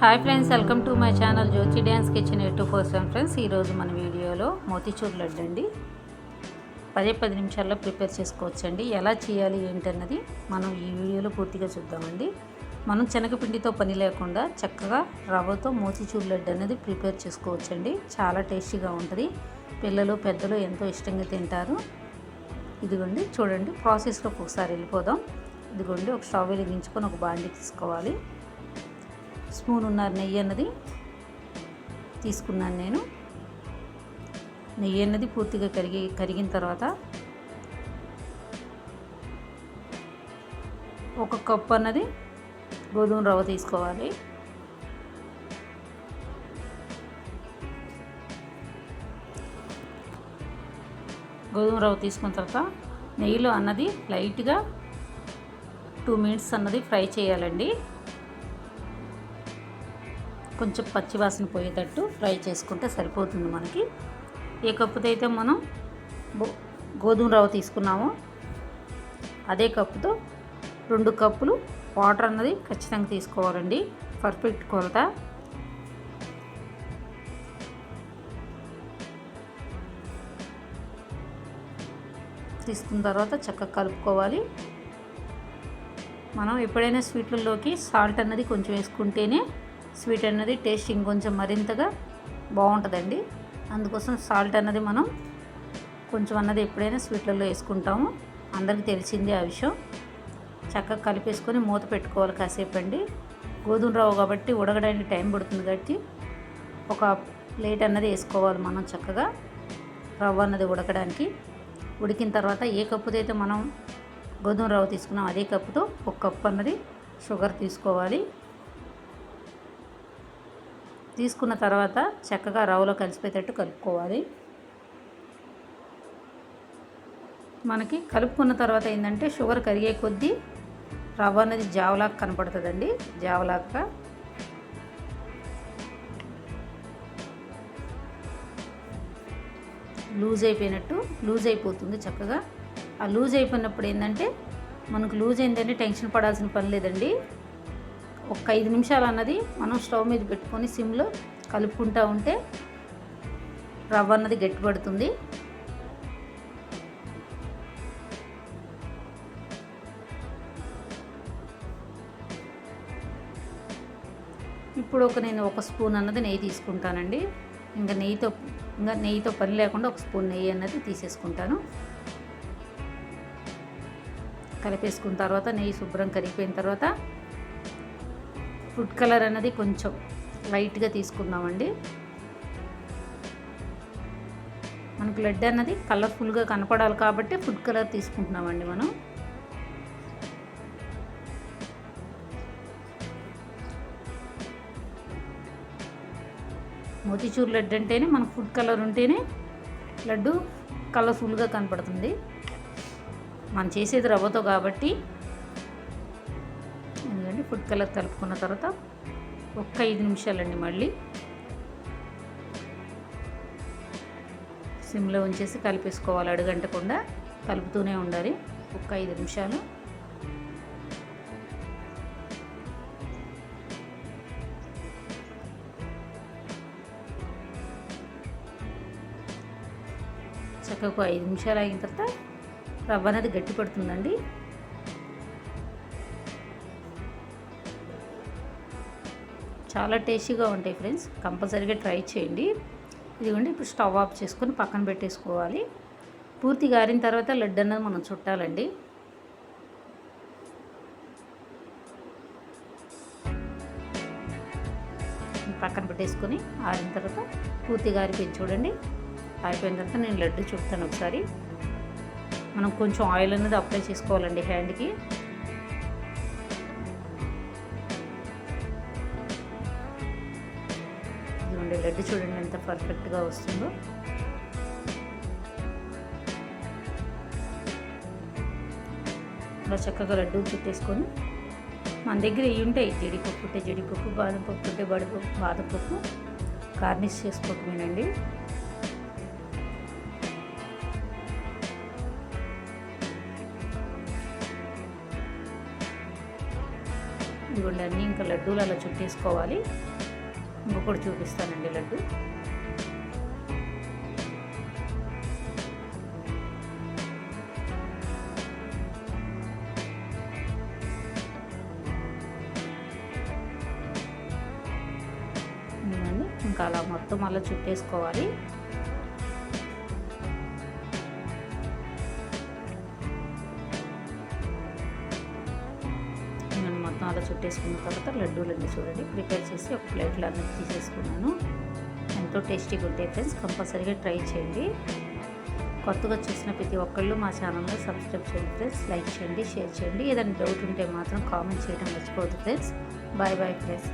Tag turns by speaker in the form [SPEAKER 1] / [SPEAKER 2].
[SPEAKER 1] Hi friends welcome to my channel Jyothi dance kitchen eight two four seven friends ఈరోజు మన వీడియోలో మోతిచూర్ లడ్డు అండి. పదే పది నిమిషాల్లో ప్రిపేర్ చేసుకోవచ్చండి. ఎలా చేయాలి ఏంటన్నది మనం ఈ వీడియోలో పూర్తిగా చూద్దామండి. మనం శనగపిండితో పని లేకుండా చక్కగా రవ్వతో మోతిచూర్ లడ్డు అనేది ప్రిపేర్ చేసుకోవచ్చండి. చాలా టేస్టీగా ఉంటుంది. పిల్లలు పెద్దలు ఎంతో ఇష్టంగా తింటారు. ఇదిగోండి చూడండి ప్రాసెస్లోకి ఒకసారి వెళ్ళిపోదాం. ఇదిగోండి ఒక స్టవ్ వెలిగించుకొని ఒక బాండి తీసుకోవాలి. స్పూన్ ఉన్నారు నెయ్యి అన్నది తీసుకున్నాను నేను. నెయ్యి అన్నది పూర్తిగా కరిగి కరిగిన తర్వాత ఒక కప్పు అన్నది గోధుమ రవ్వ తీసుకోవాలి. గోధుమ రవ్వ తీసుకున్న తర్వాత నెయ్యిలో అన్నది లైట్గా టూ మినిట్స్ అన్నది ఫ్రై చేయాలండి. కొంచెం పచ్చివాసన పోయేటట్టు ఫ్రై చేసుకుంటే సరిపోతుంది మనకి. ఏ కప్పుతో అయితే మనం గోధుమ రవ్వ తీసుకున్నామో అదే కప్పుతో రెండు కప్పులు వాటర్ అన్నది ఖచ్చితంగా తీసుకోవాలండి. పర్ఫెక్ట్ కొలత. తీసుకున్న తర్వాత చక్కగా కలుపుకోవాలి. మనం ఎప్పుడైనా స్వీట్లలోకి సాల్ట్ అన్నది కొంచెం వేసుకుంటేనే స్వీట్ అన్నది టేస్ట్ ఇంకొంచెం మరింతగా బాగుంటుందండి. అందుకోసం సాల్ట్ అన్నది మనం కొంచెం అన్నది ఎప్పుడైనా స్వీట్లలో వేసుకుంటాము. అందరికీ తెలిసిందే ఆ విషయం. చక్కగా కలిపేసుకొని మూత పెట్టుకోవాలి కాసేపు అండి గోధుమ రవ్వ కాబట్టి ఉడకడానికి టైం పడుతుంది కాబట్టి ఒక ప్లేట్ అన్నది వేసుకోవాలి మనం చక్కగా. రవ్వ అన్నది ఉడకడానికి. ఉడికిన తర్వాత ఏ కప్పుతో అయితే మనం గోధుమ రవ్వ తీసుకున్నాం అదే కప్పుతో ఒక కప్పు అన్నది షుగర్ తీసుకోవాలి. తీసుకున్న తర్వాత చక్కగా రవ్వలో కలిసిపోయేటట్టు కలుపుకోవాలి. మనకి కలుపుకున్న తర్వాత ఏంటంటే షుగర్ కరిగే కొద్దీ రవ్వ అనేది జావలాగా కనపడుతుందండి. జావలాగా. లూజ్ అయిపోయినట్టు లూజ్ అయిపోతుంది చక్కగా. ఆ లూజ్ అయిపోయినప్పుడు ఏంటంటే మనకు లూజ్ అయిందంటే టెన్షన్ పడాల్సిన పని లేదండి. ఒక ఐదు నిమిషాలు అన్నది మనం స్టవ్ మీద పెట్టుకొని సిమ్లో కలుపుకుంటూ ఉంటే రవ్వ అన్నది గట్టిపడుతుంది. ఇప్పుడు ఒక నేను ఒక స్పూన్ అన్నది నెయ్యి తీసుకుంటానండి. ఇంకా నెయ్యితో ఇంకా నెయ్యితో పని లేకుండా ఒక స్పూన్ నెయ్యి అన్నది తీసేసుకుంటాను. కలిపేసుకున్న తర్వాత నెయ్యి శుభ్రం కరిగిపోయిన తర్వాత ఫుడ్ కలర్ అనేది కొంచెం లైట్గా తీసుకుందామండి. మనకు లెడ్ అన్నది కలర్ఫుల్గా కనపడాలి కాబట్టి ఫుడ్ కలర్ తీసుకుంటున్నామండి మనం. మోతిచూర్ లడ్డు అంటేనే మనకు ఫుడ్ కలర్ ఉంటేనే లడ్డు కలర్ఫుల్గా కనపడుతుంది. మనం చేసేది రవ్వతో కాబట్టి ఎందుకంటే ఫుడ్ కలర్ కలుపుకున్న తర్వాత ఒక్క ఐదు నిమిషాలండి మళ్ళీ. సిమ్లో ఉంచేసి కలిపేసుకోవాలి అడుగంటకుండా కలుపుతూనే ఉండాలి. ఒక్క ఐదు నిమిషాలు. చక్కగా ఐదు నిమిషాలు అయిన తర్వాత రవ్వ అనేది గట్టి పడుతుందండి. చాలా టేస్టీగా ఉంటాయి ఫ్రెండ్స్. కంపల్సరీగా ట్రై చేయండి. ఇదిగోండి ఇప్పుడు స్టవ్ ఆఫ్ చేసుకొని పక్కన పెట్టేసుకోవాలి. పూర్తి గారిన తర్వాత లడ్డు అన్నది మనం చుట్టాలండి. పక్కన పెట్టేసుకొని ఆరిన తర్వాత పూర్తి గారిపోయి చూడండి. ఆరిపోయిన తర్వాత నేను లడ్డు చుడతాను ఒకసారి. మనం కొంచెం ఆయిల్ అనేది అప్లై చేసుకోవాలండి హ్యాండ్కి. లడ్డు చూడండి ఎంత పర్ఫెక్ట్గా వస్తుందో. ఇలా చక్కగా లడ్డు చుట్టేసుకొని మన దగ్గర ఇవి ఉంటాయి జీడిపప్పు ఉంటే జీడిపప్పు బాదం పప్పు ఉంటే బడిపప్పు బాదం పప్పు గార్నిష్ చేసుకోవటమేనండి. ఇవ్వండి అన్నీ ఇంకా లడ్డూలు అలా చుట్టేసుకోవాలి. ఇంకొకటి చూపిస్తానండి లడ్డు. ఇంకా అలా మొత్తం అలా చుట్టేసుకోవాలి. అలా చుట్టేసుకున్న తర్వాత లడ్డూలన్నీ చూడండి. ప్రిపేర్ చేసి ఒక ప్లేట్లో అన్నీ తీసేసుకున్నాను. ఎంతో టేస్టీగా ఉంటాయి ఫ్రెండ్స్. కంపల్సరీగా ట్రై చేయండి. కొత్తగా చూసిన ప్రతి ఒక్కళ్ళు మా ఛానల్ని సబ్స్క్రైబ్ చేయండి ఫ్రెండ్స్. లైక్ చేయండి షేర్ చేయండి. ఏదైనా డౌట్ ఉంటే మాత్రం కామెంట్ చేయడం మర్చిపోవద్దు ఫ్రెండ్స్. Bye bye friends.